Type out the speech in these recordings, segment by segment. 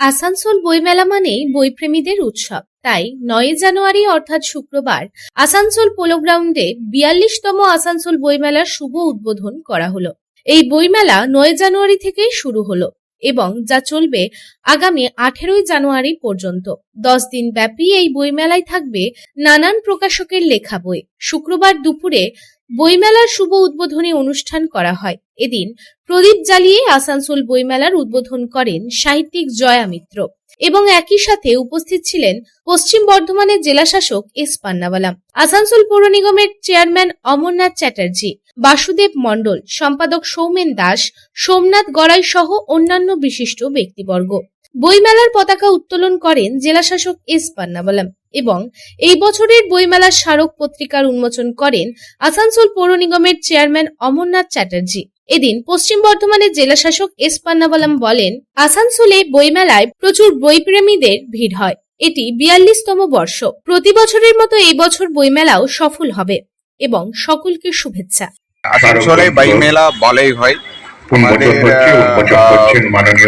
আসানসোল বইমেলা মানেই বইপ্রেমীদের উৎসব। তাই নয় জানুয়ারি অর্থাৎ শুক্রবার আসানসোল পোলো গ্রাউন্ডে বিয়াল্লিশতম আসানসোল বইমেলার শুভ উদ্বোধন করা হলো। এই বইমেলা নয় জানুয়ারি থেকেই শুরু হলো। এবং যা চলবে আগামী আঠেরোই জানুয়ারি পর্যন্ত। দশ দিন ব্যাপী এই বইমেলায় থাকবে নানান প্রকাশকের লেখা বই। শুক্রবার দুপুরে বইমেলার শুভ উদ্বোধনী অনুষ্ঠান করা হয়। এদিন প্রদীপ জ্বালিয়ে আসানসোল বইমেলার উদ্বোধন করেন সাহিত্যিক জয়া মিত্র এবং একই সাথে উপস্থিত ছিলেন পশ্চিম বর্ধমানের জেলাশাসক এস পান্নাওয়ালা আসানসোল পৌর নিগমের চেয়ারম্যান অমরনাথ চ্যাটার্জি বাসুদেব মণ্ডল, সম্পাদক সৌমেন দাস, সোমনাথ গড়াই সহ অন্যান্য বিশিষ্ট ব্যক্তিবর্গ। বইমেলার পতাকা উত্তোলন করেন জেলাশাসক এস পান্নাওয়ালাম এবং এই বছরের বইমেলার স্মারক পত্রিকার উন্মোচন করেন আসানসোল পৌর নিগমের চেয়ারম্যান অমরনাথ চ্যাটার্জি। এদিন পশ্চিম বর্ধমানের জেলাশাসক এস পান্নাওয়ালাম বলেন, আসানসোলে বইমেলায় প্রচুর বইপ্রেমীদের ভিড় হয়। এটি বিয়াল্লিশতম বর্ষ। প্রতি বছরের মতো এই বছর বইমেলাও সফল হবে। এবং সকলকে শুভেচ্ছা। আসানসোলে বাই মেলা বলাই হয়।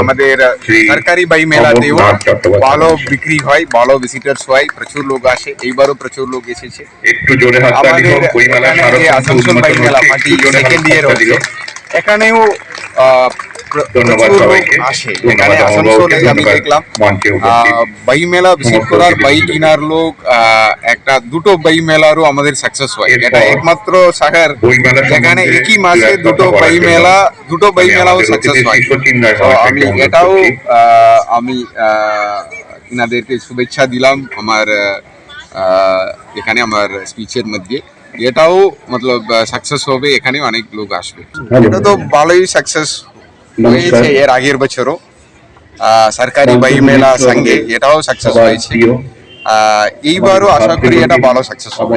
আমাদের সরকারি বাই মেলাতেও ভালো বিক্রি হয় ভালো ভিজিটার্স হয় প্রচুর লোক আসে এইবারও প্রচুর লোক এসেছে। একটু জোরে যে আসানসোল বাই মেলা সেকেন্ড ইয়ার হচ্ছে এখানেও আসে এখানে আসানসোলে আমি দেখলাম। মঞ্চে উপস্থিত আহ, বাই মেলা ভিজিট সমস্ত করার বাই অতিথিবৃন্দ। লোক আহ, একটা দুটো বাই মেলারও আমাদের সাকসেস হয়। এটা একমাত্র যেখানে একই মাসে দুটো বাই মেলা দুটো বাই মেলাও সাকসেস হয়। আমি এটাও আহ, আমি আহ, ইনাদেরকে শুভেচ্ছা দিলাম আমার আহ, এখানে আমার স্পিচের মধ্যে। এটাও মতলব সাকসেস হবে এখানে অনেক লোক আসবে। এটা তো ভালোই সাকসেস হয়েছে এর আগের বছরও। আহ, সরকারি বাই মেলা সঙ্গে এটাও সাকসেস হয়েছে। এইবারও আশা করি এটা ভালো সাকসেস হবে।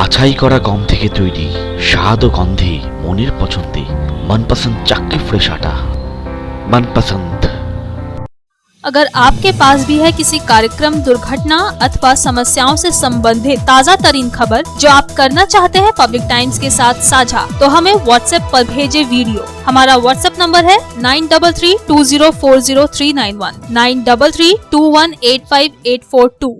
বাছাই করা গম থেকে তৈরি স্বাদ ও গন্ধে মনের পছন্দে মনপসন্দ চাক্কি ফ্রেশ আটা মনপসন্দ अगर आपके पास भी है किसी कार्यक्रम दुर्घटना अथवा समस्याओं से संबंधित ताज़ा तरीन खबर जो आप करना चाहते हैं पब्लिक टाइम्स के साथ साझा तो हमें व्हाट्सएप पर भेजे वीडियो हमारा व्हाट्सएप नंबर है nine double three two zero four zero three nine one nine double three two one eight five eight four two